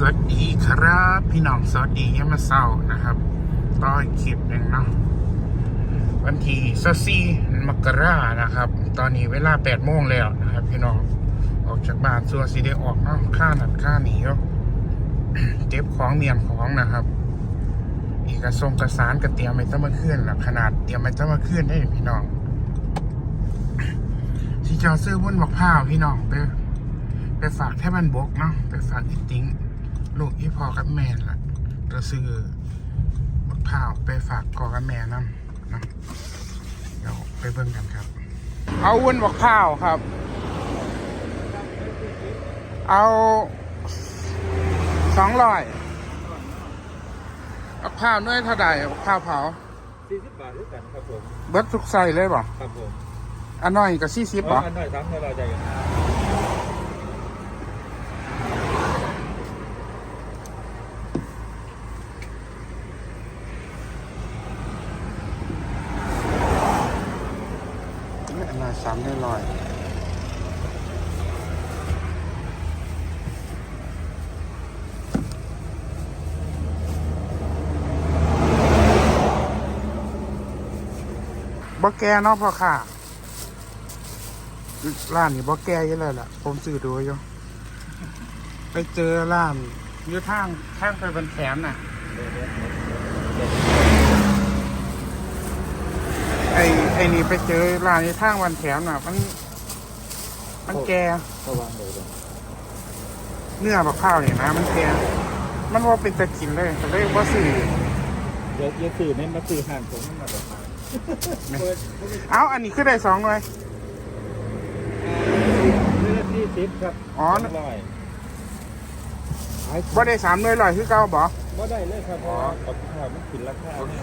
สวัสดีครับ พี่น้องสวัสดียามมาเศร้านะครับต่อยคลิปหนึ่งเนาะวันที่สัสี่มกรานะครับ ตอนนี้เวลาแปดโมงแล้วนะครับ พี่น้องออกจากบ้านส่วนสีได้ออกเนาะค่านัดค่าหนีก็เก็บของเมียนของนะครับ อีกกระทรงกระสานกระเตรียมไม่ต้องมาเคลื่อนหรอกขนาดเตรียมไม่ต้องมาเคลื่อนได้พี่น้องที่จอซื้อวุ้นบักพร้าพี่น้องไปไปฝากแท่บันบกเนาะไปฝากอีติ้ง ลูกอีพอกับแม่ล่ะก็ซื้อบักพร้าวไปฝากกอกับแม่นํเนาะเดี๋ยวไปเบิ่งกันครับ เอาวุ้นบักพร้าวครับ เอาสองร้อยบักพร้าวน้อยเท่าใดบักพร้าวเผาสี่สิบบาทด้วยกันครับผมเบิดทุกใส่เลยบ่ครับผมอันน้อยกับสี่สิบบ่อันหน่อยซ้ำให้เราใจกัน อันน้อยสามได้ร้อย บ่แก่เนาะพ่อค่ะร้านนี้บ่แก่ยังเลยล่ะ ผมซื้อดูอยู่ไปเจอร้านอยู่ทางทางไปบันแขมน่ะไอ้ไอ้นี่ไปเจอร้านในทางวันแถมน่ะ มัน มันแก่ระวังเลยเนื้อบักข้าวเนี่ยนะ มันแก่มันว่าเป็นตะกินเลยก็เลยว่าซื้อเดี๋ยวเดี๋ยวสื่อเน้นมาสื่อห่านผมมาแบบมา เอาอันนี้คือได้สองเลยเลือดที่สิบครับอ๋อสงร้อยขายว่าได้สามหน่วยลอยคือเก้าบ่บ่ได้เลยครับเพราะว่ากับข้าวมันขึ้นราคาโอเค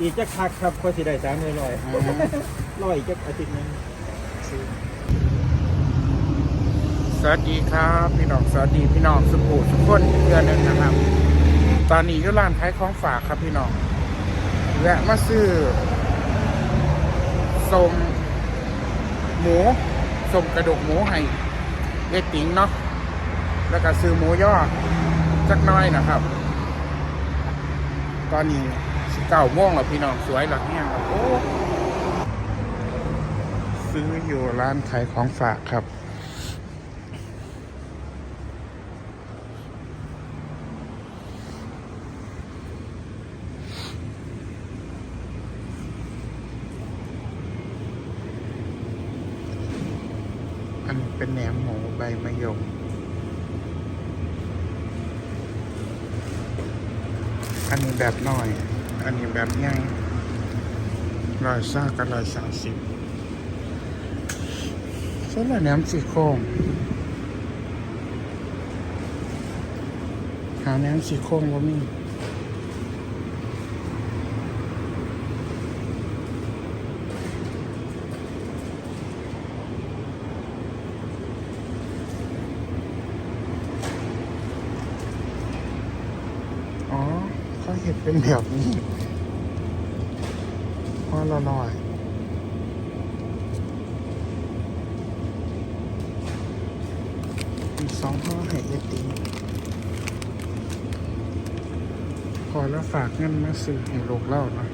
อีกจะคักครับก็สิได้สามร้อยร้อยอืมร้อยอีกจะอาทิตย์หนึงสวัสดีครับ พี่น้องสวัสดีพี่น้องสุภูทุกคนอีกเดือนหนึ่งนะครับ ตอนนี้ก็ร้านขายของฝากครับพี่น้อง แวะมาซื้อสมหมูสมกระดูกหมูให้เอติ๋งเนาะแล้วก็ซื้อหมูย่อจักน้อยนะครับ ตอนนี้สิเก้าโมงแล้วพี่น้องสวยหลักเนี่ยโอ้ซื้ออยู่ร้านขายของฝากครับ อันเป็นแหนมหมูใบมะยม อันนี้แบบน้อย อันนี้แบบใหญ่ร้อยซ่ากับ ร้อยสามสิบใช่ละแหนมสี่โครงหาแหนมสี่โครงว่ามีเขาเห็นเป็นแบบนี้พอละลอยอีกสองห่อให้เอติงพอ แล้วฝากเงินมาซื้อให้ลูกเล่านะ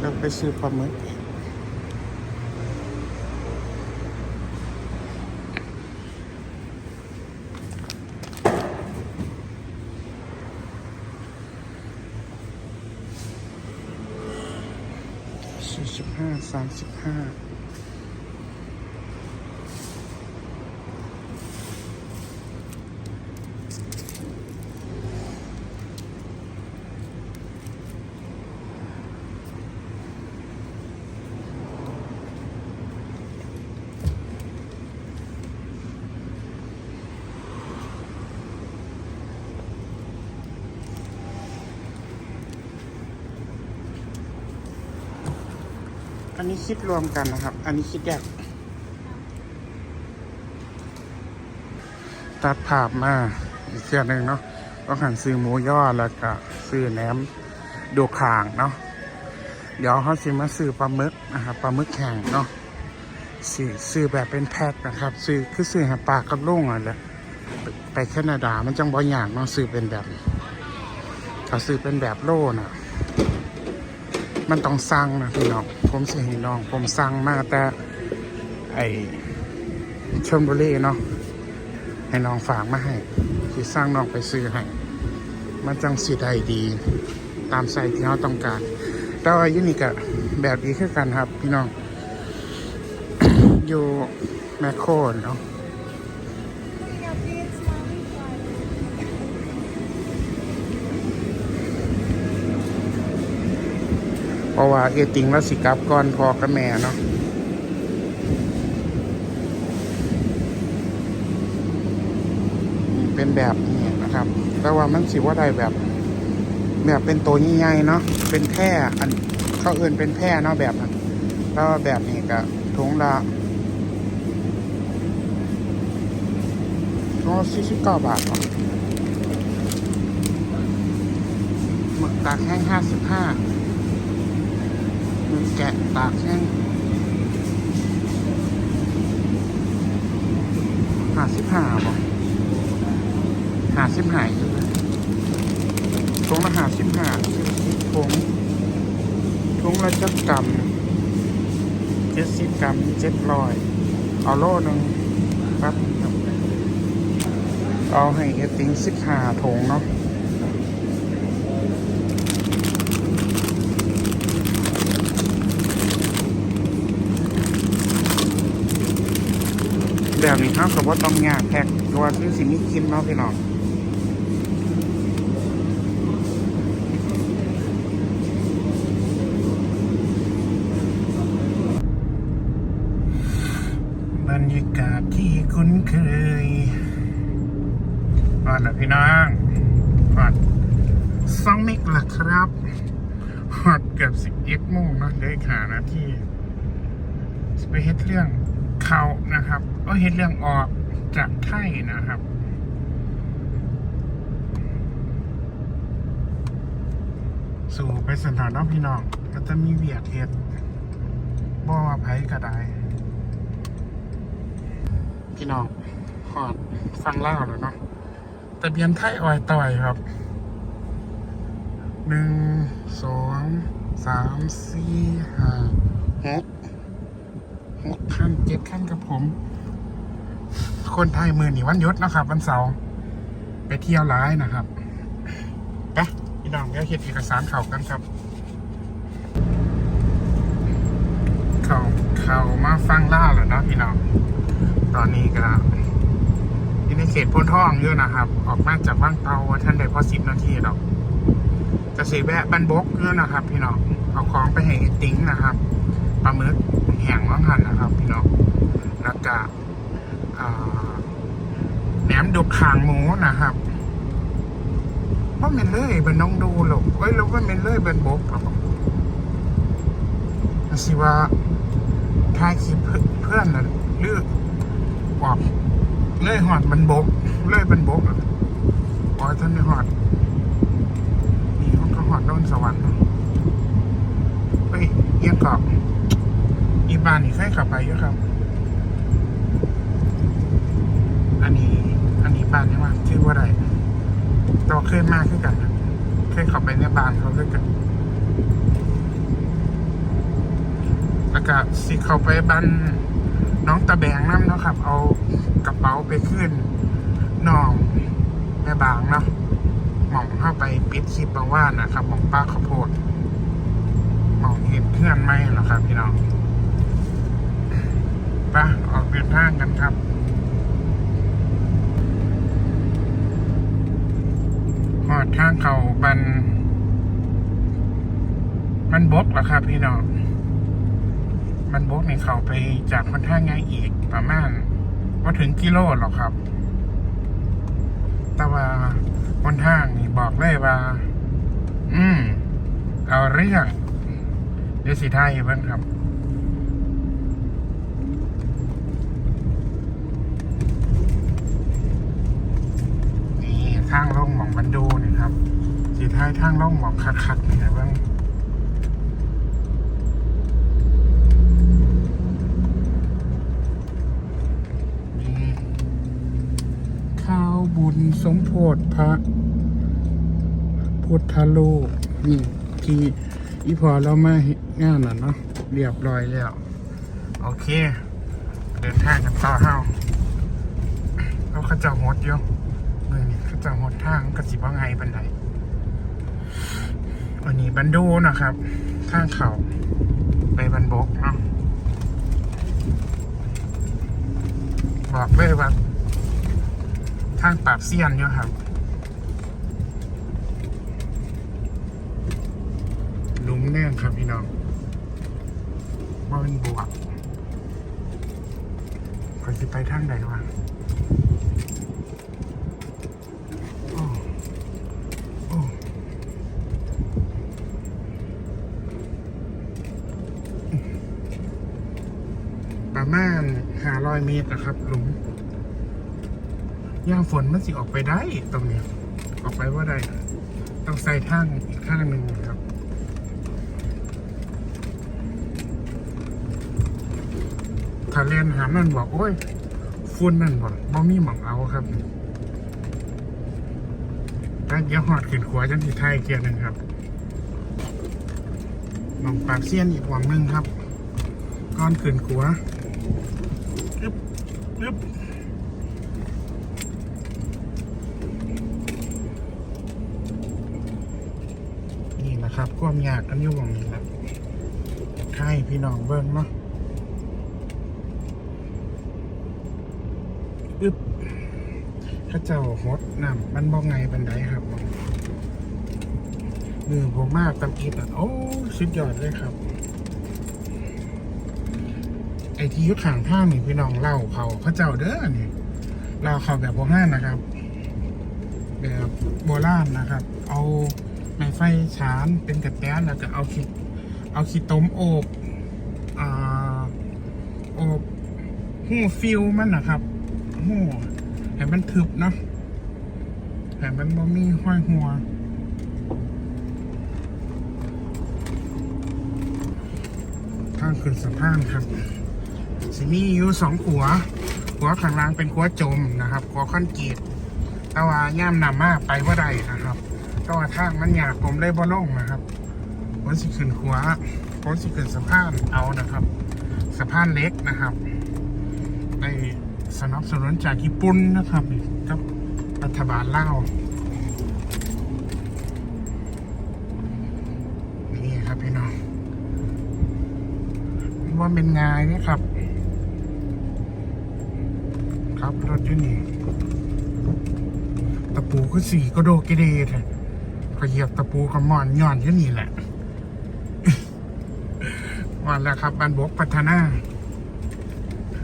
เราไปซื้อปลาหมึกสี่สิบห้าสามสิบห้าอั นนี้คิดรวมกันนะครับ อันนี้คิดแยกตัดภาพมาอีกเสียหนึ่งเนาะก็หันซื้อหมูย่อแล้วก็ซื้อแหนมดูข่างเนาะเดี๋ยวเขาสิมาซื้อปลาหมึกนะครับปลาหมึกแข็งเนาะซื้อซื้อแบบเป็นแพ็คนะครับ ซื้อคือซื้อหาปลากับลุงอะแหละไปแคนาดามันจังบ่อยากเนาะซื้อเป็นแบบถ้าซื้อเป็นแบบโล่น่ะ มันต้องสั่งนะพี่น้อง ผมสิให้น้อง ผมสั่งมาแต่ ไอชลบุรีเนาะ ให้น้องฝากมาให้ที่สร้างน้องไปซื้อให้ มันจังสิได้ดี ตามไซส์ที่เราต้องการ แต่ว่ายูนี่ก็แบบดีคือกันครับ พี่น้อง อยู่แมคโครเนาะ ราะว่าเอติงแล้วสิกลับก่อนพอกับแม่เนาะเป็นแบบนี้นะครับ แต่ว่ามันสิว่าได้แบบ แบบเป็นตัวใหญ่ๆเนาะเป็นแพร่อันเขาเอื่นเป็นแพร่เนาะแบบนั้นแล้วแบบนี้ก็ถุงละก็สี่สิบเก้าบาทหมึกตากแห้งห้าสิบห้า มึกแกะตากแห้งหาสิบห้าบ่หาสิบหาอยู่เลยถุงละหาสิบห้าถุงถุงละจักกรัมเจ็ดสิบกรัมเจ็ดร้อยเอาโลหนึ่งครับ เอาให้เอติงสิบห้าถุงเนาะ แบบนี้ครับกับว่าต้องยากแพ็กตัวคือสิมีกินเนาะพี่น้องบรรยากาศที่คุ้นเคยก่อนนะพี่น้องก่อนสองเมกละครับฮอดเกือบสิบเอ็ดโมงนะได้ขานาที่ไปเฮ็ดเรื่องเขานะครับ ก็เฮ็ดเรื่องออกจากไทยนะครับสู่ไปสถานน้องพี่น้องก็จะมีเวียดเฮ็ดบ่ว่าไผก็ได้ พี่น้องหอดฟังเล่าแล้วเนาะทะเบียนไทยออยต่อยครับหนึ่งสองสามสี่ห้าหกหกขั้นเจ็ดขั้นกับผม คนไทยมือหนีวันยุดนะครับ วันเสาร์ไปเที่ยวร้ายนะครับไปพี่น้องเดี๋ยวเขียนเอกสารเข่ากันครับ เขาเขามาฟังล่าแล้วนะพี่น้อง ตอนนี้ก็อยู่ในเขตพ้นท่องเยอะนะครับ ออกมาจากว่างเตาว่าท่านได้พอสิบนาทีดอกจะสีแวะบันบกเยอะนะครับ พี่น้องเอาของไปให้ติ้งนะครับปลาหมึกแห้งว่างหันนะครับ พี่น้องแล้วก็อ่า แหนมดกขางหมูนะครับว่าเป็นเลยเป็นน้องดูหรอกเอ้ยแล้วว่าเป็นเลยเป็นบกหรอกสิว่าถ่ายคลิปเพื่อนน่ะหรือออกเลื่อยหอดมันบกเลื่อยเป็นบกอะปล่อยท่านในหอดนี่เขาก็หอดโดนสวรรค์เฮ้ยเยี่ยมกรอบอีบานนี่เคยขับไปอยู่ครับ อันนี้ อันนี้บ้านนี่ว่าชื่อว่าอะไรตัวาเคยมากขึ้นกันนะเคยขับไปในบ้านเขาด้วยกันแล้วก็สิเข้าไปบ้านน้องตะแบงน้ำเนาะครับ เอากระเป๋าไปขึ้นน้องแม่บางเนาะหม่องเข้าไปปิดคลิปบางว่านะครับหม่องป้าข้าวโพดหม่องเห็นเพื่อนไหมเหรอครับ พี่น้องไปะออกเดินทางกันครับ หอดทางเขาบัน มันบกเหรอครับพี่น้อง มันบกในเขาไปจากค่อนข้างง่ายอีกประมาณว่าถึงกิโลหรอกครับ แต่ว่าบนทางนี่บอกเลยว่า อืม เอาเรื่องเดี๋ยวสิไทยเพิ่นครับ อนโดนี่ครับสีท้ายทางล่องหมอกคัดๆนี่นะบื้างข้าวบุญสมโพธพระ พุทธโลกนี่ที่อีพอเรามาง่ายหน่ะเนาะเรียบร้อยแล้ว โอเค เดินทางกันต่อเฮาเราขจับหดเดีย จ้าหดทางกระสิบว่าไงบันไดวันนี้บันดูนะครับทางเขาไปบันบกเนาะบอกเลยว่าทางปราบเซียนอยู่ครับลุมแน่ครับพี่น้องว่าเป็นบวกคอยสิไปทางใดวะโอ้โอ้ประมาณห้าร้ อยเมตรนะครับหลุมย่ามฝนมันสิออกไปได้ตรงนี้ ออกไปว่าได้ ต้องใส่ทางอีกข้างหนึ่งครับถ้าเรียนหามนั่นบอกโอ้ยฝุ่นนั่นบอกบ่มีหมองเอาครับตั้งเดี๋ยวหอดขึ้นขวาจังที่ไทยเกียร์หนึ่งครับหมองปากเสี้ยนอีกหวังหนึ่งครับ ก้อนขึ้นขวา อึ๊บนี่แหละครับความยากกันอยู่หวังนี้แหละไทยพี่น้องเบิ้งเนาะอึบข้าเจ้าฮดน้ำมันบ่ไงบันไดครับมือผมมากตำกิดอะโอ้สุดยอดเลยครับ ไอที่ยุดขางท่านี่พี่น้องเล่าเขาเข้าเจ้าเด้อนี่เล่าเขาแบบโบราณนะครับ แบบโบราณนะครับ เอาไม้ไฟฉานเป็นกระแตนแล้วก็เอาขีดเอาขีดต้มโอบอ่าโอบหูฟิวมันนะครับหัวให้มันทึบเนาะให้มันบ่มีห้อยหัวทางขึ้นสะพานครับ สิมีอยู่สองขัวขัวข้างล่างเป็นขัวจมนะครับขัวคอนกรีตแต่ว่าย่ามนำมาไปว่าใดนะครับแต่ว่าทางมันยากผมเลยบ่ลงนะครับผมสิขึ้นขัวผมสิขึ้นสะพานเอานะครับสะพานเล็กนะครับในสนับสนุนจากญี่ปุ่นนะครับกับรัฐบาลเล่านี่ครับพี่น้องว่าเป็นไงายนี่ครับ ครับ รถยี่นี่ตะปูคือสีก็โดกเดดก็เหยียบตะปูกับหมอนย่อนอยู่นี่แหละวันแล้วครับบันบกพัฒนา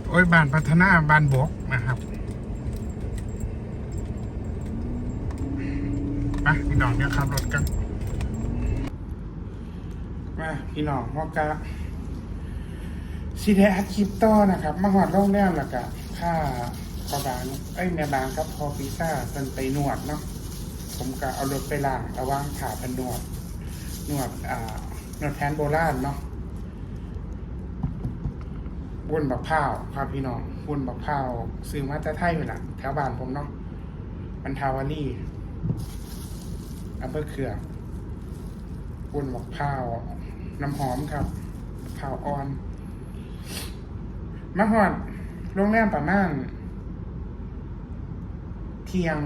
โอ้ยบ้านพัฒนาบ้านบกนะครับไปพี่น้องเนี่ยขับรถกันมาพี่น้องว่ากะซีเดอัดคลิปต่อนะครับ มาหอดโรงแรมแล้วก็ค่า พอบางเอ้ยแม่บางกับพอพิซซ่าเป็นไปนวดเนาะผมก็เอารถไปล้างเอาวางขาเป็นนวดนวดอ่านวดแผนโบราณเนาะวุ้นบักพร้าวครับพี่น้องวุ้นบักพร้าวซื้อมาจากไทยอยู่ละแถวบ้านผมเนาะมันทาวารี่อำเภอเขือวุ้นบักพร้าวน้ำหอมครับพร้าวอ่อนมาหอดโรงแรมประมาณ เที่ยง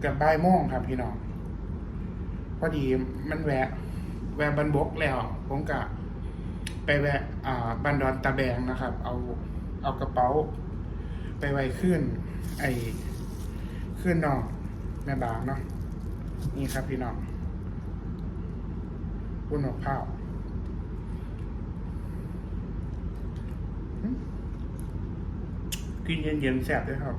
เกับบ่ายโมงครับพี่น้องพอดีมันแวะ แวะบันบกแล้ว ผมกะไปแวะอ่าบันดอนตะแบงนะครับ เอาเอากระเป๋า ไปไว้ขึ้น ไอ้ขึ้นนอกแม่บางเนาะนี่ครับพี่น้องพุ่นออกข้าวกินเย็นๆแซ่บด้วยครับ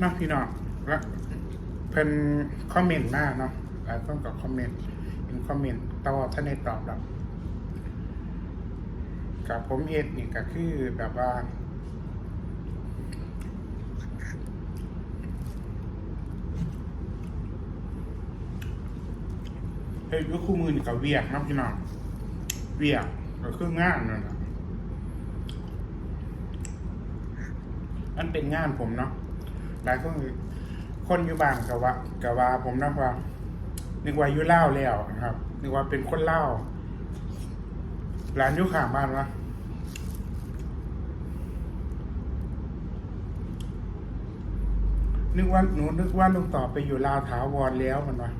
เนาะพี่น้องแล้วเพิ่นคอมเมนต์มาเนาะหลายคนก็คอมเมนต์เป็นคอมเมนต์ต่อท่านในตอบรับกับผมเห็ดนี่ก็คือแบบว่าเฮ้ยก็คู่มือนี่ก็เวียกนะพี่น้องเวียกก็คืองานนั่นแหละอันเป็นงานผมเนาะ หลายคนคนอยู่บ้านกับว่ากับว่าผมนะว่านึกว่าอยู่เล่าแล้วนะครับนึกว่าเป็นคนเล่าร้านอยู่ข้างบ้านวะนึกว่าหนูนึกว่าลุงต่อไปอยู่ลาวถาวรแล้วมันวะ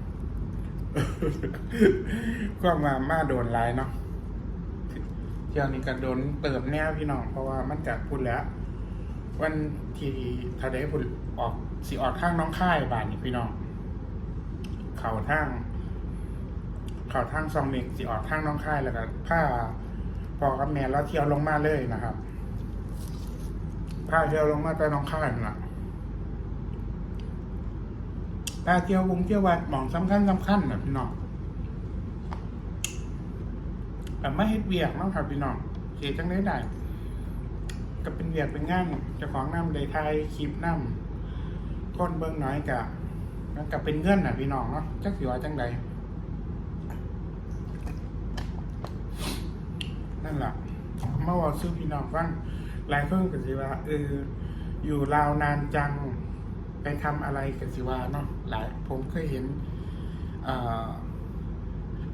ก็มามาโดนไลายเนาะเที่ยวนี้ก็โดนเติบแน่พี่น้องเพราะว่ามันจัดพูดแล้ว วันที่ทะเลพูดออกสิออกทางน้องค่ายบ้านนี่พี่น้อง เข่าทางเข่าทางซองเมกสิออกทางน้องค่ายแล้วก็ผ้าพอกับแม่แล้วเที่ยวลงมาเลยนะครับผ้าเที่ยวลงมาแต่น้องค่ายนั่นล่ะตาเที่ยววงเที่ยววัดหมองสำคัญสำคัญนะพี่น้องแต่ไม่เฮ็ดเวียกเนาะครับพี่น้องเสียจังได้ได้ ก็เป็นเวียกเป็นงานเจ้าของน้ำได้ไทยคลิปน้ำคนเบิ่งน้อยกะมันก็เป็นเงื่อนน่ะพี่น้องเนาะจักสิว่าจังใดนั่นแหละเมื่อวานซื้อพี่น้องฟังหลายคนก็สิว่าเอออยู่ลาวนานจังไปทำอะไรกันสิว่าเนาะหลายผมเคยเห็นอ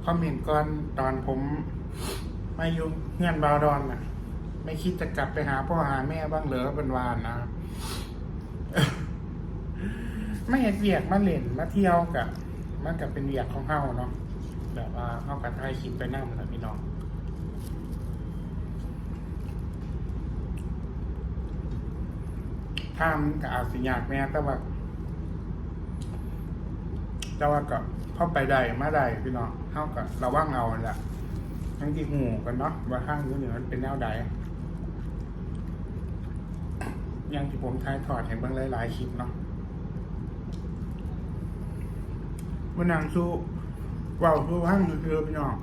คอมเมนต์ก่อนตอนผมมาอยู่เงื่อนบาวดอนน่ะ ไม่คิดจะกลับไปหาพ่อหาแม่บ้างเหรอเป็นวานนะไม่เห็นเวียกมาเล่นมาเที่ยวกับมันกับเป็นเวียกของเฮาเนาะแบบว่าเฮากับไทยคิดไปนั่งนะพี่น้องทำกับอาสิยากแม่แต่ว่าแต่ว่าก็เข้าไปได้มาได้พี่น้องเท่ากับระว่างเอาแหละทั้งที่หูกันเนาะว่าข้างนู้นนี่มันเป็นแนวใด อย่างที่ผมทายถอดเห็นบางหลายๆคลิปเนาะมันนางสู้ว่าวสู้ห้างคือพี่น้อง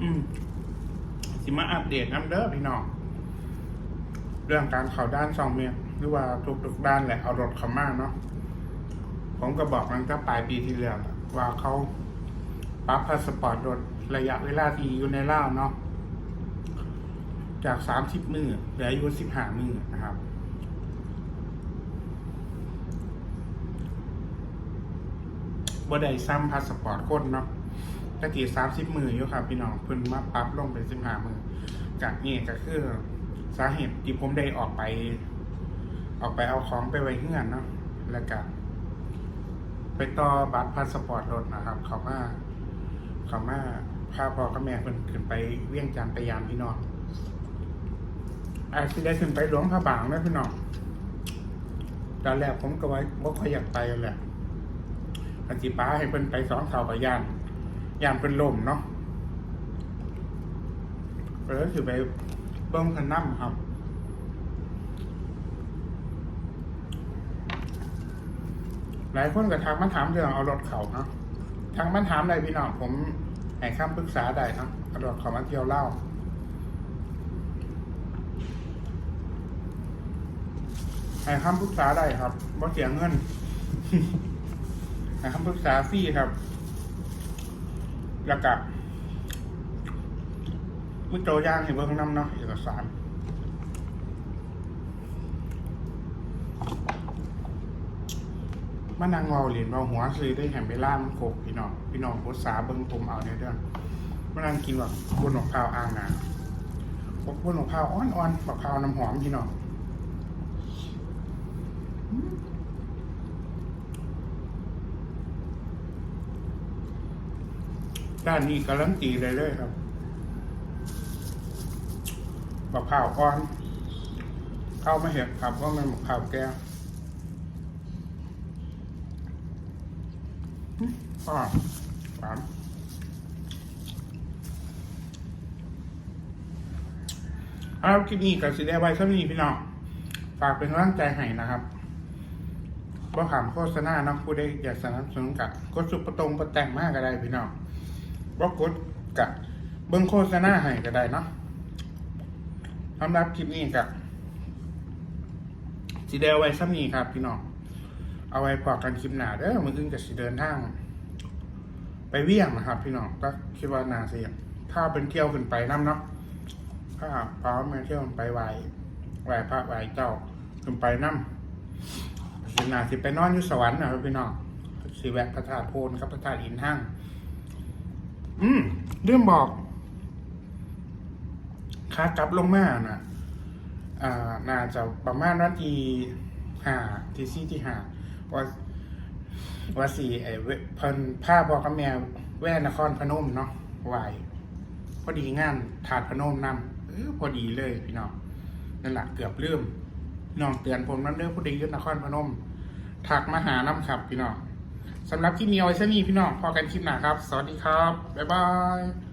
อืม สิมาอัปเดตน้ำเด้อพี่น้อง เรื่องการเข่าด้านสองเมียหรือว่าทุกๆด้านแหละเอารถเขามาเนาะ ผมก็บอกมันก็ปลายปีที่แล้วว่าเขาปรับพาสปอร์ตลดระยะเวลาที่อยู่ในล่าเนาะ จากสามสิบมือเหลืออายุสิบห้ามือนะครับ บ่ได้ซ้ำพาสปอร์ตคนเนาะตะกี้สามสิบมืออยู่ครับพี่น้องเพิ่นมาปรับลงเป็นสิบห้ามือจากนี้ก็คือสาเหตุที่ผมได้ออกไป ออกไปเอาของไปไว้เงื่อนเนาะแล้วก็ไปต่อบัตรพาสปอร์ตรถนะครับ เขามาเขามาพาพ่อกับแม่เพิ่นขึ้นไปเวียงจันทร์ไปยามพี่น้อง อาจจะได้ขึ้นไปหลวงพระบางนะพี่น้องตอนแรกผมก็ไว้ว่าค่อยอยากไปแหละอันจีป้าให้เพิ่นไปสองเสากับยานยานเป็นลมเนาะก็เลยถือไปเบิ้งคันน้ำครับหลายคนก็ทางมาถามเรื่องเอารถเขาเนาะทางมาถามอะไรพี่น้องผมให้คำปรึกษาได้เนาะเอารถเขามาเที่ยวเล่า ให้คำปรึกษาได้ครับบ่เสียเงินให้คำปรึกษาฟรีครับ แล้วก็มือโจย่างให้เบิ่งน้ำเนาะเอกสารมานั่งเวาเหรียญเวาหัวซื้อได้แหมไปล่ามนโขกพี่น้องพี่น้องภาษาเบิ่งผมเอาเนี่ยเด้อมานั่งกินแบบบนหนกข้าวอ่างนาบนหนกข้าวอ่อนๆบักข้าวน้ำหอมพี่น้อง ด้านนี้กำลังตีเลยเลยครับบักข้าวอ่อนข้าวม่เห็นครับว่ามันบักข้าวแก้วอ่าสามเอาคลิปนี้กับสีแดงไว้สักนี้พี่น้อง ฝากเป็นกำลังใจให้นะครับ ว่าขามโฆษณาเนาะผู้ใดอยากสนับสนุนกับกดสุปตรงประแต่งมากก็ได้พี่น้องว่กดกับเบิ้งโฆษณาให้ก็ได้เนาะสำหรับคลิปนี้กับสีแดงไว้สักนี้ครับ พี่น้องเอาไว้พอกันคลิปหน้าเด้อมันถึงจะสิเดินทาง ไปเวียงนะครับ พี่น้องก็คิดว่านาเสียถ้าเป็นเที่ยวขึ้นไปน้ำเนาะถ้าพร้อมมาเที่ยวไปไหวไหวพระไหวเจ้าขึ้นไปน้ำ นาสิไปนอนอยู่สวรรค์นะครับพี่น้องสิแวะพระธาตุโพนกับพระธาตุอินหั่งอืมเรื่องบอกขากลับลงมาน่ะอ่า น่าจะประมาณวันที่ห้าที่สี่ที่ห้าว่าว่าสี่ไอ้เวเพิ่นพาบอกกับแม่แว่นครพนมเนาะไหวพอดีงานถาดพนมนำเออพอดีเลยพี่น้องนั่นแหละเกือบลืมน้องเตือนผมน้ำเด้อพอดียุนครพนม ถักมาหาน้ำขับพี่น้องสำหรับที่มีเอาไว้ซนี่พี่น้องพอกันคลิปหน้าครับ สวัสดีครับ บ๊ายบาย